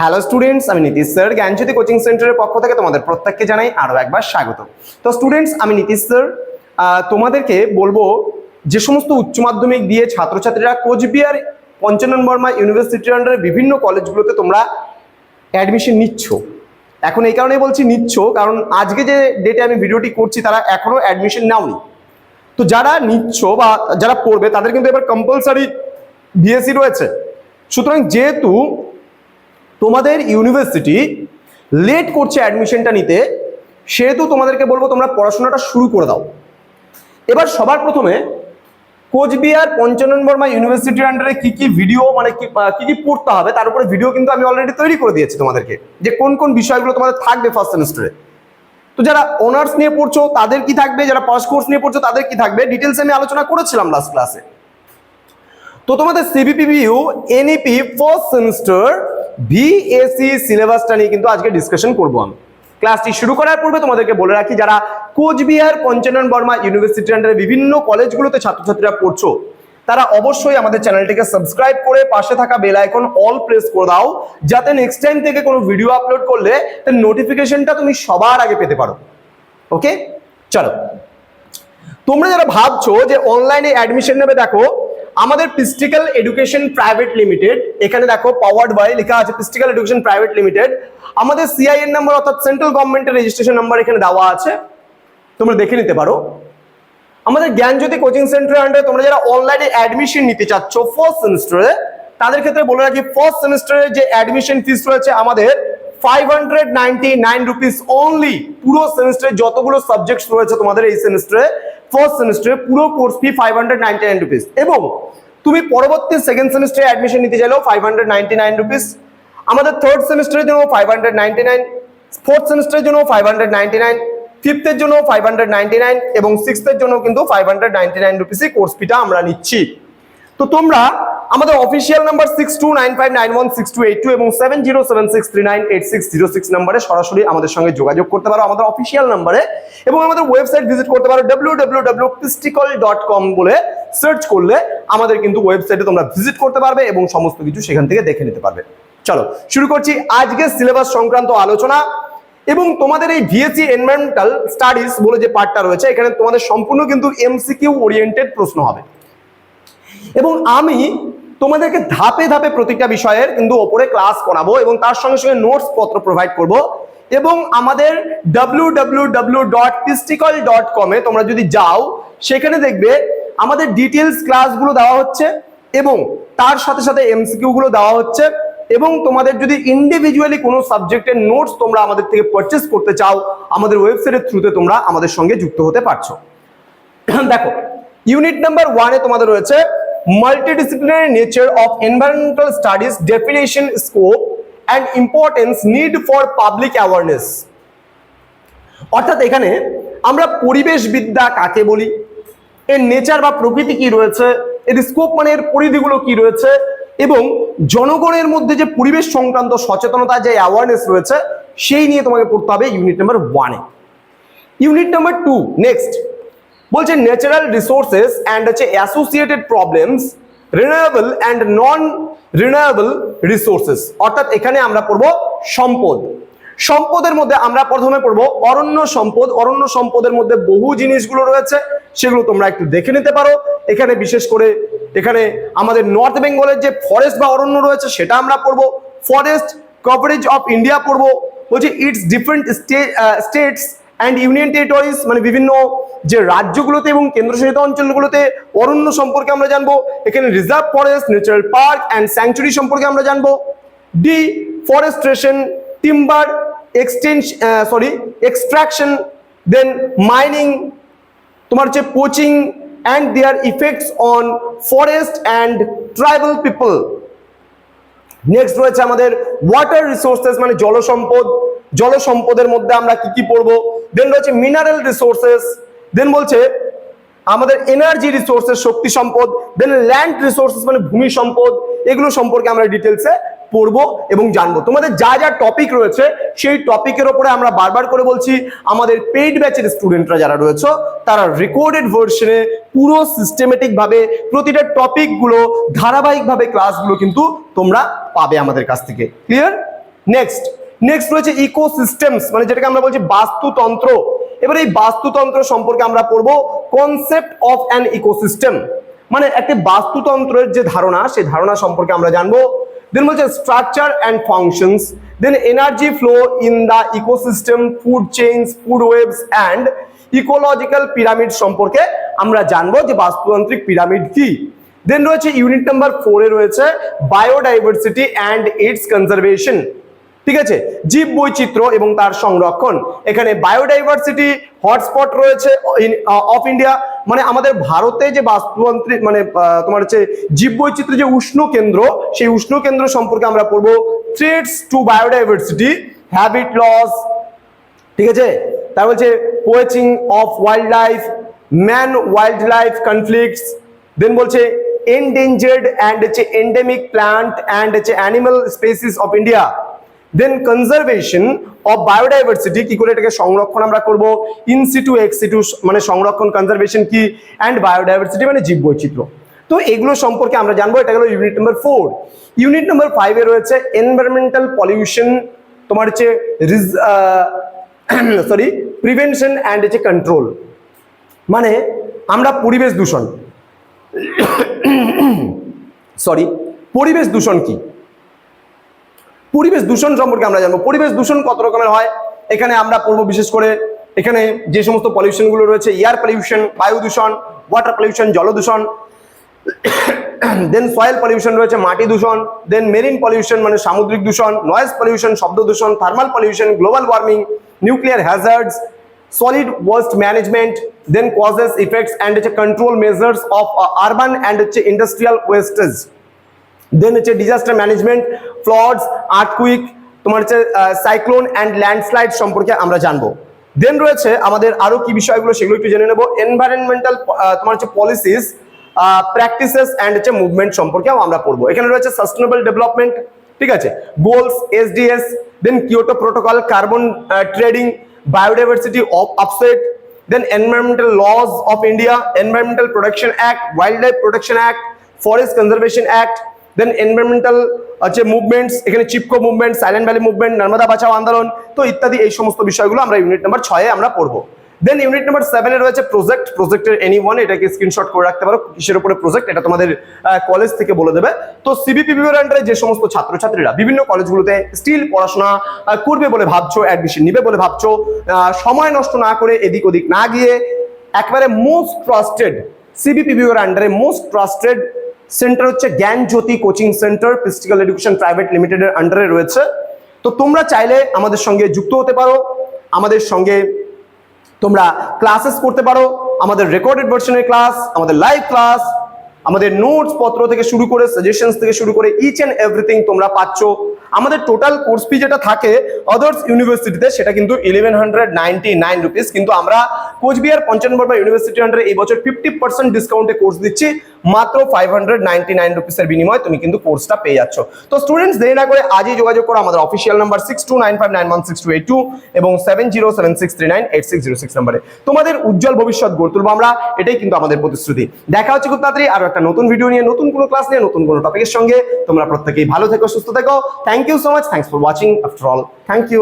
Hello students আমি Nitish sir জ্ঞানজ্যোতি coaching সেন্টারের পক্ষ থেকে তোমাদের প্রত্যেককে জানাই আরও একবার স্বাগত। তো স্টুডেন্টস আমি নীতিশ স্যার তোমাদেরকে বলব যে সমস্ত উচ্চ মাধ্যমিক দিয়ে ছাত্রছাত্রীরা কোচবিহার পঞ্চানন বর্মা ইউনিভার্সিটির আন্ডারে বিভিন্ন কলেজগুলোতে তোমরা অ্যাডমিশন নিচ্ছ। এখন এই কারণেই বলছি নিচ্ছ, কারণ আজকে যে ডেটে আমি ভিডিওটি করছি তারা এখনও অ্যাডমিশন নাওনি। তো যারা নিচ্ছ বা যারা পড়বে তাদের কিন্তু এবার কম্পালসারি বিএসসি রয়েছে। সুতরাং যেহেতু তোমাদের ইউনিভার্সিটি লেট করছে অ্যাডমিশনটা নিতে, সেহেতু তোমাদেরকে বলব তোমরা পড়াশোনাটা শুরু করে দাও। এবার সবার প্রথমে কোচবিহার পঞ্চানন বর্মা ইউনিভার্সিটির আন্ডারে কি কি ভিডিও মানে কি কি পড়তে হবে, তার উপরে ভিডিও কিন্তু আমি অলরেডি তৈরি করে দিয়েছি তোমাদেরকে, যে কোন কোন বিষয়গুলো তোমাদের থাকবে ফার্স্ট সেমিস্টারে তো যারা অনার্স নিয়ে পড়ছো, তাদের কি থাকবে? যারা পাস কোর্স নিয়ে পড়ছো, তাদের কি থাকবে? ডিটেলস আমি আলোচনা করেছিলাম লাস্ট ক্লাসে তো তোমাদের CBPBU NEP first semester VAC সিলেবাসটা নিয়ে কিন্তু আজকে ডিসকাশন করব আমি। ক্লাসটি শুরু করার পূর্বে তোমাদেরকে বলে রাখি, যারা কোচবিহার, পঞ্চানন বর্মা ইউনিভার্সিটির আন্ডারে বিভিন্ন কলেজগুলোতে ছাত্রছাত্রীরা পড়ছো, তারা অবশ্যই আমাদের চ্যানেলটিকে সাবস্ক্রাইব করে পাশে থাকা বেল আইকন অল প্রেস করে দাও, যাতে নেক্সট টাইম থেকে কোনো ভিডিও আপলোড করলে তার নোটিফিকেশনটা তুমি সবার আগে পেতে পারো। ওকে চলো। তোমরা যারা ভাবছ যে অনলাইনে অ্যাডমিশন নেবে, দেখো আমাদের পিস্টিক্যাল এডুকেশন প্রাইভেট লিমিটেড এখানে দেখো পাওয়ার্ড বাই লেখা আছে পিস্টিক্যাল এডুকেশন প্রাইভেট লিমিটেড আমাদের সিআইএন নাম্বার অর্থাৎ সেন্ট্রাল গভর্নমেন্টের রেজিস্ট্রেশন নাম্বার এখানে দেওয়া আছে। তোমরা দেখে নিতে পারো। আমাদের জ্ঞানজ্যোতি কোচিং সেন্টারের আন্ডারে তোমরা যারা অনলাইনে অ্যাডমিশন নিতে চাচ্ছ ফার্স্ট সেমিস্টারে তাদের ক্ষেত্রে বলে রাখি ফার্স্ট সেমিস্টারের যে অ্যাডমিশন ফিস রয়েছে আমাদের five hundred ninety nine rupees only পুরো সেমিস্টারে যতগুলো সাবজেক্টস রয়েছে তোমাদের এই সেমিস্টারে ফার্স্ট সেমিস্টারে পুরো course fee five hundred ninety nine rupees এবং তুমি পরবর্তী সেকেন্ড সেমিস্টারে অ্যাডমিশন নিতে চাইলেও five hundred ninety nine rupees আমাদের থার্ড সেমিস্টারের জন্য five hundred ninety nine fourth সেমিস্টারের জন্য ফাইভ হান্ড্রেড নাইনটি নাইন ফিফথের জন্য ফাইভ হান্ড্রেড নাইনটি নাইন এবং সিক্সথের জন্য কিন্তু ফাইভ হান্ড্রেড নাইনটি নাইন রুপিসই কোর্স ফিটা আমরা নিচ্ছি। তো তোমরা আমাদের official number six two nine five nine one six two eight two এবং seven zero seven six three nine eight six zero six নাম্বারে সরাসরি আমাদের সঙ্গে যোগাযোগ করতে পারো, আমাদের অফিসিয়াল নাম্বারে এবং আমাদের ওয়েবসাইট ভিজিট করতে পারো ডাব্লিউ ডাব্লিউ ডাব্লিউ পিস্টিকল ডট কম বলে সার্চ করলে আমাদের কিন্তু ওয়েবসাইটে তোমরা ভিজিট করতে পারবে এবং সমস্ত কিছু সেখান থেকে দেখে নিতে পারবে। চলো, শুরু করছি আজকে সিলেবাস সংক্রান্ত আলোচনা এবং তোমাদের এই ভিএসসি এনভায়রনমেন্টাল স্টাডিজ বলে যে পার্টটা রয়েছে, এখানে তোমাদের সম্পূর্ণ কিন্তু এমসিকিউ ওরিয়েন্টেড প্রশ্ন হবে। এবং আমি তোমাদেরকে ধাপে ধাপে প্রতিটা বিষয়ের কিন্তু ওপরে ক্লাস করাবো এবং তার সঙ্গে সঙ্গে নোটস পত্র প্রোভাইড করব। এবং আমাদের ডাব্লিউ ডাব্লিউ ডট ডট কমে তোমরা যদি যাও, সেখানে দেখবে আমাদের ডিটেলস ক্লাসগুলো দেওয়া হচ্ছে এবং তার সাথে সাথে এমসিকিউ গুলো দেওয়া হচ্ছে এবং তোমাদের যদি ইন্ডিভিজুয়ালি কোনো সাবজেক্টের নোটস তোমরা আমাদের থেকে পারচেস করতে চাও, আমাদের ওয়েবসাইটের থ্রুতে তোমরা আমাদের সঙ্গে যুক্ত হতে পারছ। দেখো ইউনিট নাম্বার ওয়ানে তোমাদের রয়েছে multidisciplinary nature of environmental studies definition scope and importance need for public awareness অর্থাৎ এখানে আমরা পরিবেশ বিদ্যা কাকে বলি? এর নেচার বা প্রকৃতি কি রয়েছে? এর স্কোপ মানে এর পরিধিগুলো কি রয়েছে? এবং জনগণের মধ্যে যে পরিবেশ সংক্রান্ত সচেতনতা, যে অ্যাওয়ারনেস রয়েছে, সেই নিয়ে তোমাকে পড়তে হবে ইউনিট নাম্বার ওয়ানে ইউনিট নাম্বার টু নেক্সট বলছে ন্যাচারাল রিসোর্সেস অ্যান্ড হচ্ছে associated problems renewable and non renewable resources অর্থাৎ এখানে আমরা পড়ব সম্পদ। সম্পদের মধ্যে আমরা প্রথমে পড়ব অরণ্য সম্পদ। অরণ্য সম্পদের মধ্যে বহু জিনিসগুলো রয়েছে, সেগুলো তোমরা একটু দেখে নিতে পারো। এখানে বিশেষ করে এখানে আমাদের নর্থ বেঙ্গলের যে ফরেস্ট বা অরণ্য রয়েছে, সেটা আমরা পড়ব। ফরেস্ট কভারেজ অফ ইন্ডিয়া পড়ব। বলছে it's different states and union territories মানে বিভিন্ন যে রাজ্যগুলোতে এবং কেন্দ্রশাসিত অঞ্চলগুলোতে অরণ্য সম্পর্কে আমরা জানব। এখানে reserve forest natural park and sanctuary সম্পর্কে আমরা জানব। Deforestation timber extents sorry extraction then mining তোমার হচ্ছে poaching and their effects on forest and tribal people next রয়েছে আমাদের ওয়াটার রিসোর্সেস মানে জল সম্পদ জল সম্পদের মধ্যে আমরা কি কি পড়ব? দেন রয়েছে মিনারেল রিসোর্সেস দেন বলছে আমাদের এনার্জি রিসোর্সেস শক্তি সম্পদ দেন ল্যান্ড রিসোর্সেস মানে ভূমি সম্পদ, এগুলো সম্পর্কে আমরা ডিটেলসে পড়ব এবং জানব। তোমাদের যা যা টপিক রয়েছে, সেই টপিকের ওপরে আমরা বারবার করে বলছি, আমাদের পেইড ব্যাচের স্টুডেন্টরা যারা রয়েছে, তারা রেকর্ডেড ভার্সনে পুরো সিস্টেমেটিক ভাবে প্রতিটা টপিকগুলো ধারাবাহিকভাবে ক্লাসগুলো কিন্তু তোমরা পাবে আমাদের কাছ থেকে। ক্লিয়ার নেক্সট নেক্সট রয়েছে ইকোসিস্টেমস মানে যেটাকে আমরা বলছি বাস্তুতন্ত্র। এবার এই বাস্তুতন্ত্র সম্পর্কে আমরা পড়ব কনসেপ্ট অফ অ্যান ইকোসিস্টেম মানে একটি বাস্তুতন্ত্রের যে ধারণা, সেই ধারণা সম্পর্কে আমরা জানব। দেন বলছে structure and functions then energy flow in the ecosystem food chains food webs and ecological pyramid সম্পর্কে আমরা জানব যে বাস্তুতান্ত্রিক পিরামিড কি। দেন রয়েছে ইউনিট নাম্বার ফোরে রয়েছে বায়োডাইভার্সিটি অ্যান্ড ইটস কনজারভেশন ঠিক আছে? জীব বৈচিত্র্য এবং তার সংরক্ষণ। এখানে বায়োডাইভার্সিটি হটস্পট রয়েছে অফ ইন্ডিয়া। মানে আমাদের ভারতে যে বাস্তুতান্ত্রিক মানে তোমার হচ্ছে জীব বৈচিত্র্য যে উষ্ণ কেন্দ্র, সেই উষ্ণ কেন্দ্র সম্পর্কে আমরা পড়ব threats to biodiversity habit loss ঠিক আছে? তার বলছে poaching of wild life man wild life conflicts then বলছে এন্ডেঞ্জার্ড অ্যান্ড হচ্ছে এন্ডেমিক প্লান্ট অ্যান্ড হচ্ছে animal species of India then conservation of biodiversity কি করে এটাকে সংরক্ষণ আমরা করব? ইনসিটু এক্সিটু মানে সংরক্ষণ কনজারভেশন কি? অ্যান্ড বায়োডাইভার্সিটি মানে জীব বৈচিত্র্য তো এগুলো সম্পর্কে আমরা জানব, এটা গেল unit number four unit number ফাইভে রয়েছে এনভায়রনমেন্টাল পলিউশন তোমার হচ্ছে সরি প্রিভেনশন অ্যান্ড হচ্ছে কন্ট্রোল মানে আমরা পরিবেশ দূষণ। সরি পরিবেশ দূষণ কি? পরিবেশ দূষণ সম্পর্কে আমরা জানব। পরিবেশ দূষণ কত রকমের হয়? এখানে আমরা পড়ব বিশেষ করে এখানে যে সমস্ত পলিউশনগুলো রয়েছে এয়ার পলিউশন বায়ু দূষণ ওয়াটার পলিউশন জল দূষণ দেন সয়েল পলিউশন রয়েছে মাটি দূষণ দেন মেরিন পলিউশন মানে সামুদ্রিক দূষণ নয়েজ পলিউশন শব্দ দূষণ thermal pollution global warming nuclear hazards solid waste management then causes effects and হচ্ছে measures of uh, urban and হচ্ছে industrial wastes. দেন হচ্ছে ডিজাস্টার ম্যানেজমেন্ট ফ্লডস আর্থকুইক তোমার হচ্ছে সাইক্লোন অ্যান্ড ল্যান্ডস্লাইড সম্পর্কে আমরা জানব। দেন রয়েছে আমাদের আরও কি বিষয়গুলো সেগুলো একটু জেনে নেব। এনভায়রনমেন্টাল তোমার হচ্ছে পলিসিস প্র্যাকটিসেস অ্যান্ড হচ্ছে মুভমেন্ট সম্পর্কেও আমরা পড়ব। এখানে রয়েছে সাস্টেনেবল ডেভেলপমেন্ট ঠিক আছে? Goals SDS then Kyoto protocol carbon trading biodiversity of upset then environmental environmental of India India, protection act wild life protection act forest Conservation Act, then environmental হচ্ছে movements এখানে Chipko movement Silent Valley movement Narmada Bachao Andolan তো ইত্যাদি এই সমস্ত বিষয়গুলো আমরা unit number ছয়ে আমরা পড়ব। দেন ইউনিট নাম্বার সেভেনে রয়েছে প্রজেক্ট প্রজেক্টের এনি ওয়ান এটাকে স্ক্রিনশট করে রাখতে পারো, কিসের উপরে প্রজেক্ট এটা তোমাদের কলেজ থেকে বলে দেবে। তো সিবিপিবি আন্ডারে যে সমস্ত ছাত্রছাত্রীরা বিভিন্ন কলেজগুলোতে স্টিল পড়াশোনা করবে বলে ভাবছ অ্যাডমিশন নিবে বলে ভাবছ সময় নষ্ট না করে এদিক ওদিক না গিয়ে, একবারে মোস্ট ট্রাস্টেড সিবিপিবিওর আন্ডারে মোস্ট ট্রাস্টেড সেন্টার হচ্ছে Gyan Jyoti coaching centre physical education private লিমিটেডের আন্ডারে রয়েছে। তো তোমরা চাইলে আমাদের সঙ্গে যুক্ত হতে পারো, আমাদের সঙ্গে তোমরা ক্লাসেস করতে পারো, আমাদের রেকর্ডেড ভার্সনের ক্লাস আমাদের লাইভ ক্লাস আমাদের নোটস পত্র থেকে শুরু করে সাজেশনস থেকে শুরু করে ইচ অ্যান্ড এভরিথিং তোমরা পাচ্ছ। আমাদের টোটাল কোর্স ফি যেটা থাকে আদার্স ইউনিভার্সিটিতে সেটা কিন্তু eleven hundred ninety nine rupees কিন্তু আমরা কোচবিহার পঞ্চান্ন বর্মা ইউনিভার্সিটি আন্ডারে এই বছর ফিফটি পার্সেন্ট ডিসকাউন্টে কোর্স দিচ্ছি। মাত্র ফাইভ হান্ড্রেড নাইনটি নাইন রুপিসের বিনিময়ে তুমি কিন্তু কোর্সটা পেয়ে যাচ্ছ। তো স্টুডেন্টস দেরি না করে আজই যোগাযোগ করো আমাদের official number six two nine five nine one six two eight two এবং seven zero seven six three nine eight six zero six নাম্বারে তোমাদের উজ্জ্বল ভবিষ্যৎ গড়ে তুলবো আমরা, এটাই কিন্তু আমাদের প্রতিশ্রুতি। দেখা হচ্ছে খুব তাড়াতাড়ি আরও একটা নতুন ভিডিও নিয়ে, নতুন কোনো ক্লাস নিয়ে, নতুন কোনো টপিকের সঙ্গে। তোমরা প্রত্যেকেই ভালো থেকো, সুস্থ থেকো। Thank you so much thanks for watching after all thank you